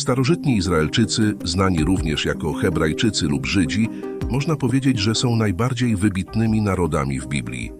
Starożytni Izraelczycy, znani również jako Hebrajczycy lub Żydzi, można powiedzieć, że są najbardziej wybitnymi narodami w Biblii.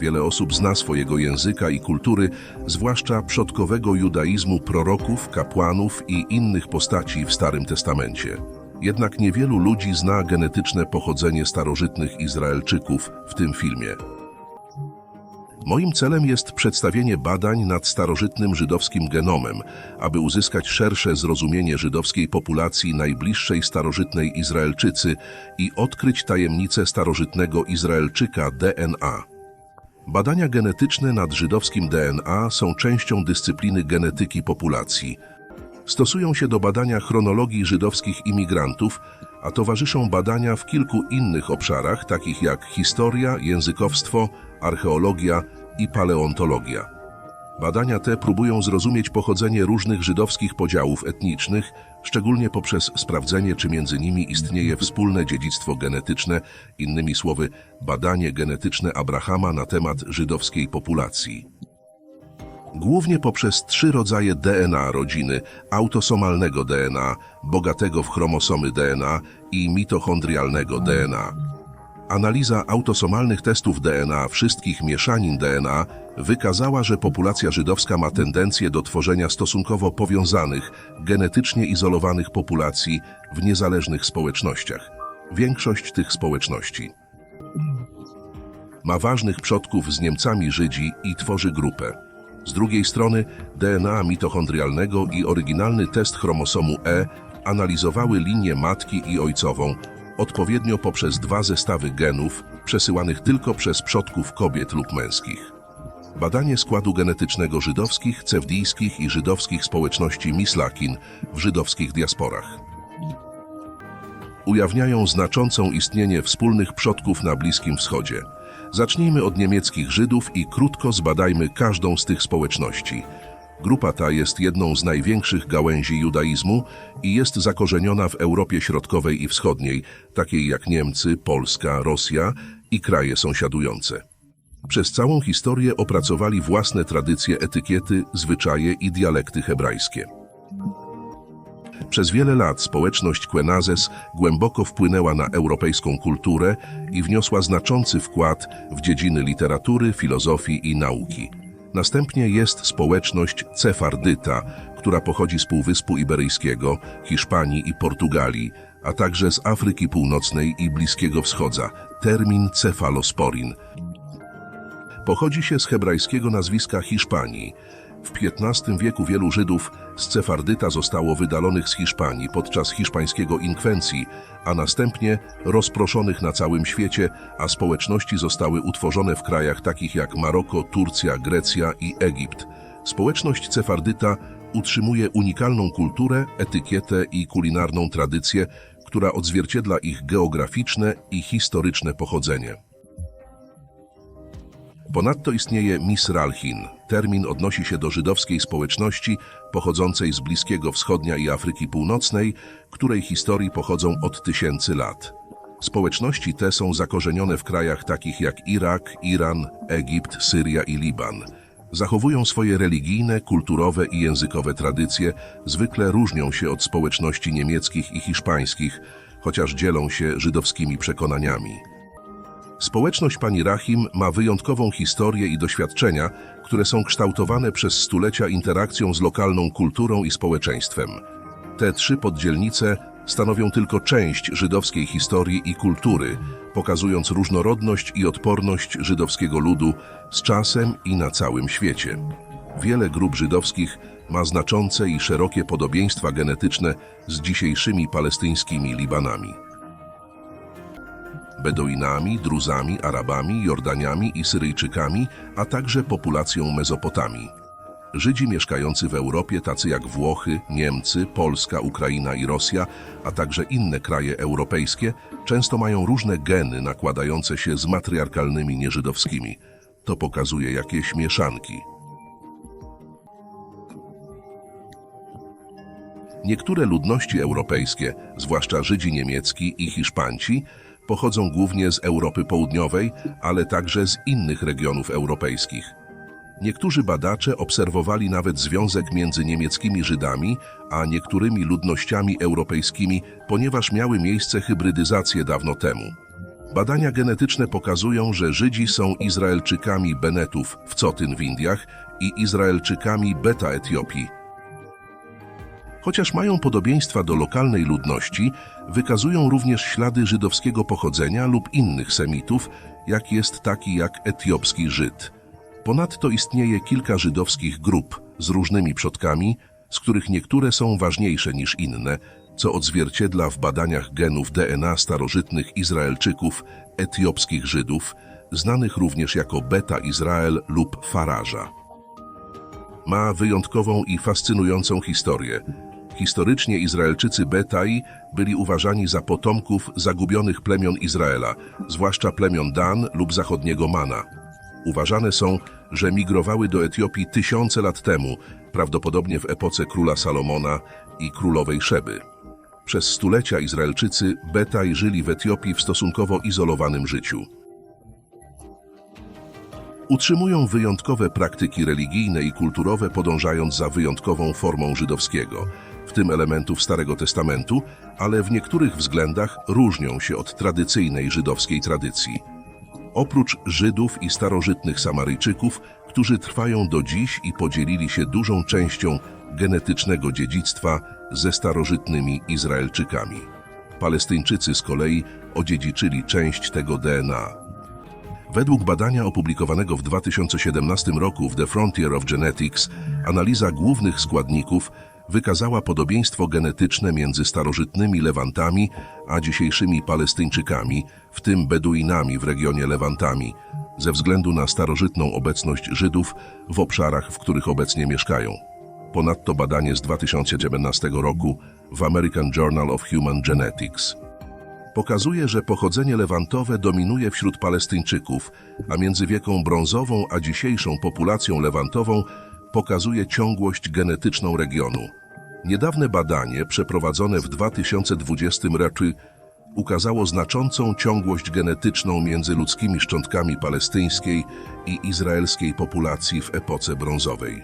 Wiele osób zna swojego języka i kultury, zwłaszcza przodkowego judaizmu proroków, kapłanów i innych postaci w Starym Testamencie. Jednak niewielu ludzi zna genetyczne pochodzenie starożytnych Izraelczyków w tym filmie. Moim celem jest przedstawienie badań nad starożytnym żydowskim genomem, aby uzyskać szersze zrozumienie żydowskiej populacji najbliższej starożytnej Izraelczycy i odkryć tajemnicę starożytnego Izraelczyka DNA. Badania genetyczne nad żydowskim DNA są częścią dyscypliny genetyki populacji. Stosują się do badania chronologii żydowskich imigrantów, a towarzyszą badania w kilku innych obszarach, takich jak historia, językowstwo, archeologia i paleontologia. Badania te próbują zrozumieć pochodzenie różnych żydowskich podziałów etnicznych, szczególnie poprzez sprawdzenie, czy między nimi istnieje wspólne dziedzictwo genetyczne, innymi słowy, badanie genetyczne Abrahama na temat żydowskiej populacji. Głównie poprzez trzy rodzaje DNA rodziny, autosomalnego DNA, bogatego w chromosomy DNA i mitochondrialnego DNA. Analiza autosomalnych testów DNA wszystkich mieszanin DNA wykazała, że populacja żydowska ma tendencję do tworzenia stosunkowo powiązanych, genetycznie izolowanych populacji w niezależnych społecznościach. Większość tych społeczności ma ważnych przodków z Niemcami Żydzi i tworzy grupę. Z drugiej strony DNA mitochondrialnego i oryginalny test chromosomu E analizowały linię matki i ojcową, odpowiednio poprzez dwa zestawy genów przesyłanych tylko przez przodków kobiet lub męskich. Badanie składu genetycznego żydowskich, cewdijskich i żydowskich społeczności Mislakin w żydowskich diasporach. Ujawniają znaczącą istnienie wspólnych przodków na Bliskim Wschodzie. Zacznijmy od niemieckich Żydów i krótko zbadajmy każdą z tych społeczności. Grupa ta jest jedną z największych gałęzi judaizmu i jest zakorzeniona w Europie Środkowej i Wschodniej, takiej jak Niemcy, Polska, Rosja i kraje sąsiadujące. Przez całą historię opracowali własne tradycje etykiety, zwyczaje i dialekty hebrajskie. Przez wiele lat społeczność Kwenazes głęboko wpłynęła na europejską kulturę i wniosła znaczący wkład w dziedziny literatury, filozofii i nauki. Następnie jest społeczność Cefardyta, która pochodzi z Półwyspu Iberyjskiego, Hiszpanii i Portugalii, a także z Afryki Północnej i Bliskiego Wschodza. Termin cefalosporin pochodzi się z hebrajskiego nazwiska Hiszpanii. W XV wieku wielu Żydów z Cefardyta zostało wydalonych z Hiszpanii podczas hiszpańskiego inkwencji, a następnie rozproszonych na całym świecie, a społeczności zostały utworzone w krajach takich jak Maroko, Turcja, Grecja i Egipt. Społeczność Cefardyta utrzymuje unikalną kulturę, etykietę i kulinarną tradycję, która odzwierciedla ich geograficzne i historyczne pochodzenie. Ponadto istnieje Misralchin. Termin odnosi się do żydowskiej społeczności pochodzącej z Bliskiego Wschodnia i Afryki Północnej, której historii pochodzą od tysięcy lat. Społeczności te są zakorzenione w krajach takich jak Irak, Iran, Egipt, Syria i Liban. Zachowują swoje religijne, kulturowe i językowe tradycje, zwykle różnią się od społeczności niemieckich i hiszpańskich, chociaż dzielą się żydowskimi przekonaniami. Społeczność pani Rahim ma wyjątkową historię i doświadczenia, które są kształtowane przez stulecia interakcją z lokalną kulturą i społeczeństwem. Te trzy poddzielnice stanowią tylko część żydowskiej historii i kultury, pokazując różnorodność i odporność żydowskiego ludu z czasem i na całym świecie. Wiele grup żydowskich ma znaczące i szerokie podobieństwa genetyczne z dzisiejszymi palestyńskimi Libanami. Beduinami, Druzami, Arabami, Jordaniami i Syryjczykami, a także populacją Mezopotamii. Żydzi mieszkający w Europie, tacy jak Włochy, Niemcy, Polska, Ukraina i Rosja, a także inne kraje europejskie, często mają różne geny nakładające się z matriarkalnymi nieżydowskimi. To pokazuje jakieś mieszanki. Niektóre ludności europejskie, zwłaszcza Żydzi niemiecki i Hiszpanci, pochodzą głównie z Europy Południowej, ale także z innych regionów europejskich. Niektórzy badacze obserwowali nawet związek między niemieckimi Żydami a niektórymi ludnościami europejskimi, ponieważ miały miejsce hybrydyzacje dawno temu. Badania genetyczne pokazują, że Żydzi są Izraelczykami Benetów w Cotyn w Indiach i Izraelczykami Beta Etiopii. Chociaż mają podobieństwa do lokalnej ludności, wykazują również ślady żydowskiego pochodzenia lub innych Semitów, jak jest taki jak etiopski Żyd. Ponadto istnieje kilka żydowskich grup z różnymi przodkami, z których niektóre są ważniejsze niż inne, co odzwierciedla w badaniach genów DNA starożytnych Izraelczyków, etiopskich Żydów, znanych również jako Beta Izrael lub Faraża. Ma wyjątkową i fascynującą historię. Historycznie Izraelczycy Betai byli uważani za potomków zagubionych plemion Izraela, zwłaszcza plemion Dan lub zachodniego Mana. Uważane są, że migrowały do Etiopii tysiące lat temu, prawdopodobnie w epoce króla Salomona i królowej Szeby. Przez stulecia Izraelczycy Betaj żyli w Etiopii w stosunkowo izolowanym życiu. Utrzymują wyjątkowe praktyki religijne i kulturowe, podążając za wyjątkową formą żydowskiego, w tym elementów Starego Testamentu, ale w niektórych względach różnią się od tradycyjnej żydowskiej tradycji. Oprócz Żydów i starożytnych Samaryjczyków, którzy trwają do dziś i podzielili się dużą częścią genetycznego dziedzictwa ze starożytnymi Izraelczykami. Palestyńczycy z kolei odziedziczyli część tego DNA. Według badania opublikowanego w 2017 roku w The Frontier of Genetics, analiza głównych składników wykazała podobieństwo genetyczne między starożytnymi Lewantami a dzisiejszymi Palestyńczykami, w tym Beduinami w regionie Lewantami, ze względu na starożytną obecność Żydów w obszarach, w których obecnie mieszkają. Ponadto badanie z 2019 roku w American Journal of Human Genetics pokazuje, że pochodzenie lewantowe dominuje wśród Palestyńczyków, a między wieką brązową a dzisiejszą populacją lewantową pokazuje ciągłość genetyczną regionu. Niedawne badanie, przeprowadzone w 2020 roku, ukazało znaczącą ciągłość genetyczną między ludzkimi szczątkami palestyńskiej i izraelskiej populacji w epoce brązowej.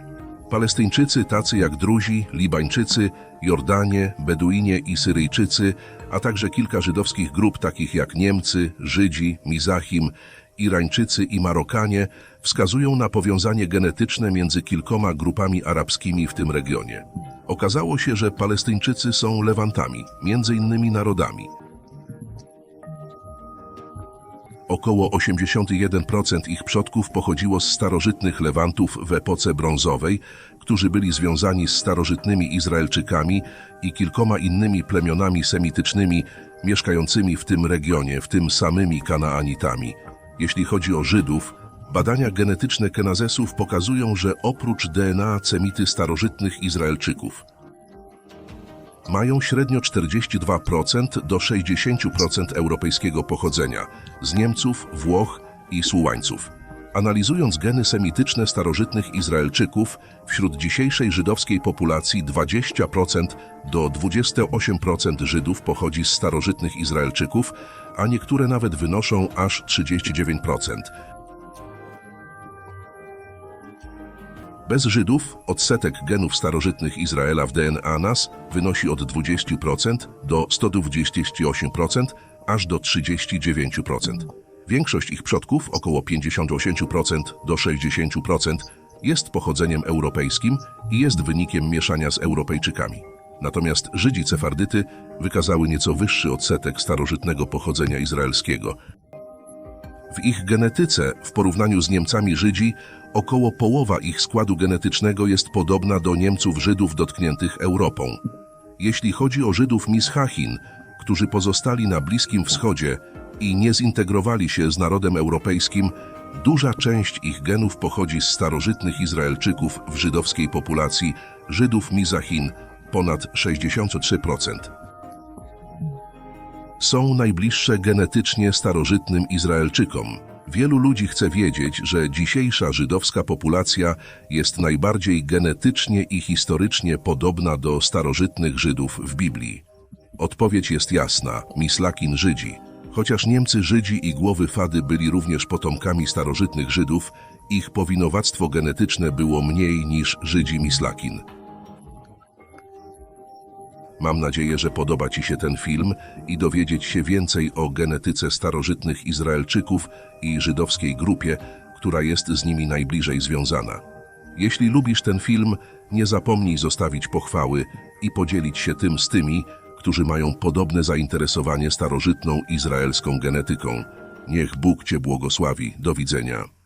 Palestyńczycy tacy jak Druzi, Libańczycy, Jordanie, Beduinie i Syryjczycy, a także kilka żydowskich grup takich jak Niemcy, Żydzi, Mizachim, Irańczycy i Marokanie wskazują na powiązanie genetyczne między kilkoma grupami arabskimi w tym regionie. Okazało się, że Palestyńczycy są Lewantami, między innymi narodami. Około 81% ich przodków pochodziło z starożytnych Lewantów w epoce brązowej, którzy byli związani z starożytnymi Izraelczykami i kilkoma innymi plemionami semitycznymi mieszkającymi w tym regionie, w tym samymi Kanaanitami. Jeśli chodzi o Żydów, badania genetyczne Kenazesów pokazują, że oprócz DNA semity starożytnych Izraelczyków, mają średnio 42% do 60% europejskiego pochodzenia z Niemców, Włoch i Słułańców. Analizując geny semityczne starożytnych Izraelczyków, wśród dzisiejszej żydowskiej populacji 20% do 28% Żydów pochodzi z starożytnych Izraelczyków, a niektóre nawet wynoszą aż 39%. Bez Żydów odsetek genów starożytnych Izraela w DNA nas wynosi od 20% do 128%, aż do 39%. Większość ich przodków, około 58% do 60%, jest pochodzeniem europejskim i jest wynikiem mieszania z Europejczykami. Natomiast Żydzi cefardyty wykazały nieco wyższy odsetek starożytnego pochodzenia izraelskiego. W ich genetyce, w porównaniu z Niemcami Żydzi, około połowa ich składu genetycznego jest podobna do Niemców Żydów dotkniętych Europą. Jeśli chodzi o Żydów Mishachin, którzy pozostali na Bliskim Wschodzie i nie zintegrowali się z narodem europejskim, duża część ich genów pochodzi z starożytnych Izraelczyków w żydowskiej populacji Żydów Mizachin, ponad 63%. Są najbliższe genetycznie starożytnym Izraelczykom. Wielu ludzi chce wiedzieć, że dzisiejsza żydowska populacja jest najbardziej genetycznie i historycznie podobna do starożytnych Żydów w Biblii. Odpowiedź jest jasna, mislakin Żydzi. Chociaż Niemcy Żydzi i głowy Fady byli również potomkami starożytnych Żydów, ich powinowactwo genetyczne było mniej niż Żydzi Mislakin. Mam nadzieję, że podoba Ci się ten film i dowiedzieć się więcej o genetyce starożytnych Izraelczyków i żydowskiej grupie, która jest z nimi najbliżej związana. Jeśli lubisz ten film, nie zapomnij zostawić pochwały i podzielić się tym z tymi, którzy mają podobne zainteresowanie starożytną izraelską genetyką. Niech Bóg Cię błogosławi. Do widzenia.